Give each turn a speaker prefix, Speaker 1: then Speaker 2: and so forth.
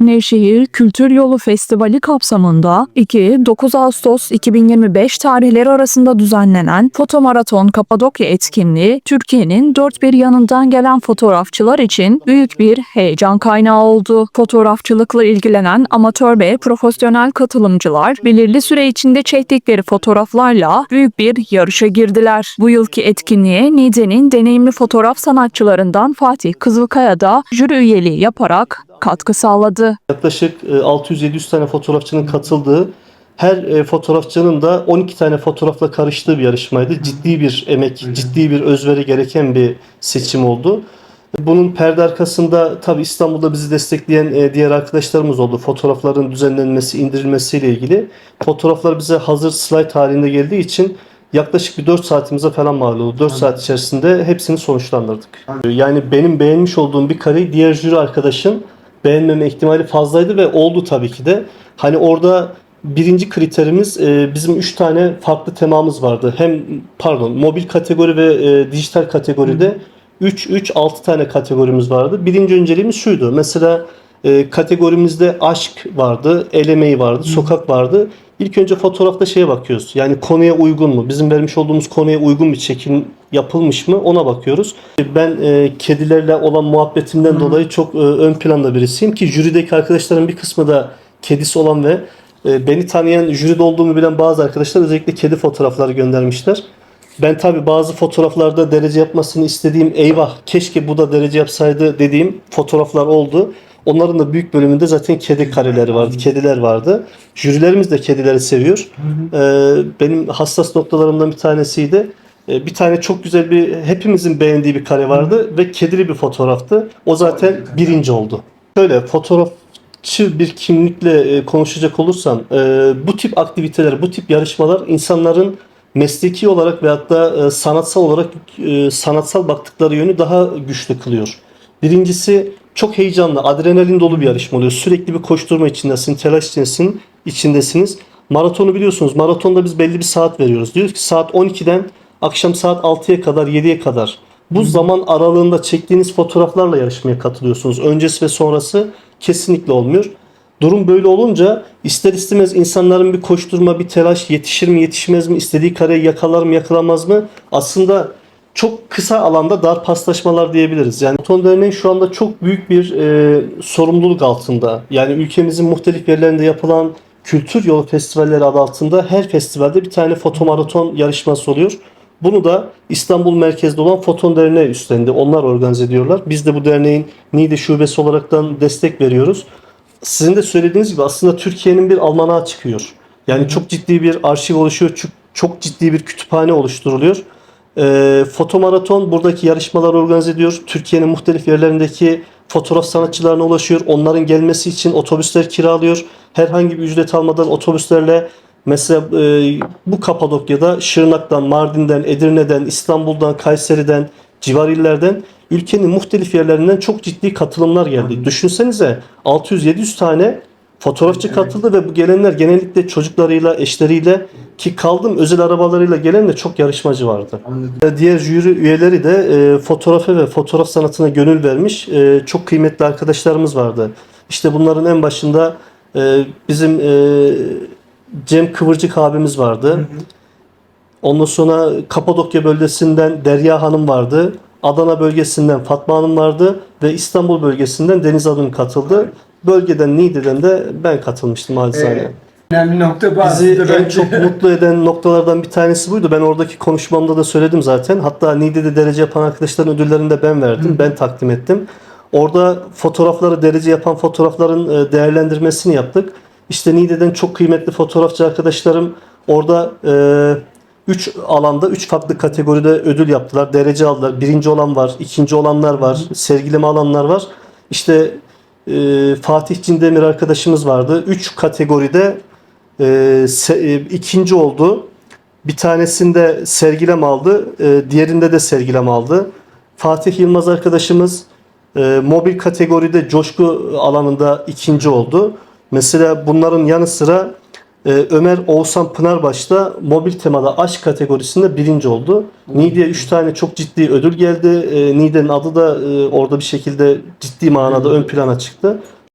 Speaker 1: Nevşehir Kültür Yolu Festivali kapsamında 2-9 Ağustos 2025 tarihleri arasında düzenlenen Fotomaraton Kapadokya etkinliği Türkiye'nin dört bir yanından gelen fotoğrafçılar için büyük bir heyecan kaynağı oldu. Fotoğrafçılıkla ilgilenen amatör ve profesyonel katılımcılar belirli süre içinde çektikleri fotoğraflarla büyük bir yarışa girdiler. Bu yılki etkinliğe Niğde'nin deneyimli fotoğraf sanatçılarından Fatih Kızılkaya da jüri üyeliği yaparak katkı sağladı.
Speaker 2: Yaklaşık e, 600-700 tane fotoğrafçının katıldığı, her e, fotoğrafçının da 12 tane fotoğrafla karıştığı bir yarışmaydı. Ciddi bir emek, ciddi bir özveri gereken bir seçim oldu. Bunun perde arkasında tabi İstanbul'da bizi destekleyen e, diğer arkadaşlarımız oldu. Fotoğrafların düzenlenmesi, indirilmesiyle ilgili. Fotoğraflar bize hazır slide halinde geldiği için yaklaşık bir 4 saatimize falan mal oldu. 4 saat içerisinde hepsini sonuçlandırdık. Yani benim beğenmiş olduğum bir kareyi diğer jüri arkadaşın beğenmeme ihtimali fazlaydı ve oldu tabii ki de. Hani orada birinci kriterimiz e, bizim üç tane farklı temamız vardı. Hem pardon mobil kategori ve e, dijital kategoride 3 3 6 tane kategorimiz vardı. Birinci önceliğimiz şuydu. Mesela e, kategorimizde aşk vardı, el emeği vardı, sokak vardı. İlk önce fotoğrafta şeye bakıyoruz. Yani konuya uygun mu? Bizim vermiş olduğumuz konuya uygun bir çekim yapılmış mı? Ona bakıyoruz. Ben e, kedilerle olan muhabbetimden dolayı çok e, ön planda birisiyim ki jürideki arkadaşların bir kısmı da kedisi olan ve e, beni tanıyan jüride olduğumu bilen bazı arkadaşlar özellikle kedi fotoğrafları göndermişler. Ben tabi bazı fotoğraflarda derece yapmasını istediğim eyvah keşke bu da derece yapsaydı dediğim fotoğraflar oldu. Onların da büyük bölümünde zaten kedi kareleri vardı, kediler vardı. Jürilerimiz de kedileri seviyor. Ee, benim hassas noktalarımdan bir tanesiydi. Ee, bir tane çok güzel bir, hepimizin beğendiği bir kare vardı ve kedili bir fotoğraftı. O zaten birinci oldu. Şöyle fotoğrafçı bir kimlikle e, konuşacak olursam, e, bu tip aktiviteler, bu tip yarışmalar insanların mesleki olarak veyahut da e, sanatsal olarak sanatsal baktıkları yönü daha güçlü kılıyor. Birincisi çok heyecanlı, adrenalin dolu bir yarışma oluyor. Sürekli bir koşturma içindesin, telaş içindesin, içindesiniz. Maratonu biliyorsunuz. Maratonda biz belli bir saat veriyoruz. Diyoruz ki saat 12'den akşam saat 6'ya kadar, 7'ye kadar. Bu zaman aralığında çektiğiniz fotoğraflarla yarışmaya katılıyorsunuz. Öncesi ve sonrası kesinlikle olmuyor. Durum böyle olunca ister istemez insanların bir koşturma, bir telaş yetişir mi yetişmez mi, istediği kareyi yakalar mı yakalamaz mı? Aslında çok kısa alanda dar paslaşmalar diyebiliriz. Yani Ton Derneği şu anda çok büyük bir e, sorumluluk altında. Yani ülkemizin muhtelif yerlerinde yapılan kültür yolu festivalleri adı altında her festivalde bir tane fotomaraton yarışması oluyor. Bunu da İstanbul merkezde olan Foton Derneği üstlendi. Onlar organize ediyorlar. Biz de bu derneğin Niğde şubesi olaraktan destek veriyoruz. Sizin de söylediğiniz gibi aslında Türkiye'nin bir almanağı çıkıyor. Yani çok ciddi bir arşiv oluşuyor. Çok ciddi bir kütüphane oluşturuluyor. E, fotomaraton buradaki yarışmalar organize ediyor. Türkiye'nin muhtelif yerlerindeki fotoğraf sanatçılarına ulaşıyor. Onların gelmesi için otobüsler kiralıyor. Herhangi bir ücret almadan otobüslerle mesela e, bu Kapadokya'da Şırnak'tan, Mardin'den, Edirne'den, İstanbul'dan, Kayseri'den, civar illerden ülkenin muhtelif yerlerinden çok ciddi katılımlar geldi. Düşünsenize 600-700 tane fotoğrafçı katıldı ve bu gelenler genellikle çocuklarıyla, eşleriyle ki kaldım özel arabalarıyla gelen de çok yarışmacı vardı. E, Diğer jüri üyeleri de e, fotoğrafa ve fotoğraf sanatına gönül vermiş e, çok kıymetli arkadaşlarımız vardı. İşte bunların en başında e, bizim e, Cem Kıvırcık abimiz vardı. Ondan sonra Kapadokya bölgesinden Derya Hanım vardı. Adana bölgesinden Fatma Hanım vardı ve İstanbul bölgesinden Deniz Hanım katıldı. Bölgeden Niğde'den de ben katılmıştım hadisane.
Speaker 3: Evet. Önemli nokta bu
Speaker 2: Bizi en
Speaker 3: bence.
Speaker 2: çok mutlu eden noktalardan bir tanesi buydu. Ben oradaki konuşmamda da söyledim zaten. Hatta Niğde'de derece yapan arkadaşların ödüllerini de ben verdim. Ben takdim ettim. Orada fotoğrafları derece yapan fotoğrafların e, değerlendirmesini yaptık. İşte Niğde'den çok kıymetli fotoğrafçı arkadaşlarım orada 3 alanda 3 farklı kategoride ödül yaptılar. Derece aldılar. Birinci olan var, ikinci olanlar var, sergileme alanlar var. İşte e, Fatih Cindemir arkadaşımız vardı. 3 kategoride e, se- e, ikinci oldu. Bir tanesinde sergilem aldı. e, diğerinde de sergilem aldı. Fatih Yılmaz arkadaşımız e, mobil kategoride coşku alanında ikinci oldu. Mesela bunların yanı sıra e, Ömer Oğuzhan Pınarbaş da mobil temada aşk kategorisinde birinci oldu. Niğde'ye 3 tane çok ciddi ödül geldi. E, Niğde'nin adı da e, orada bir şekilde ciddi manada ön plana çıktı.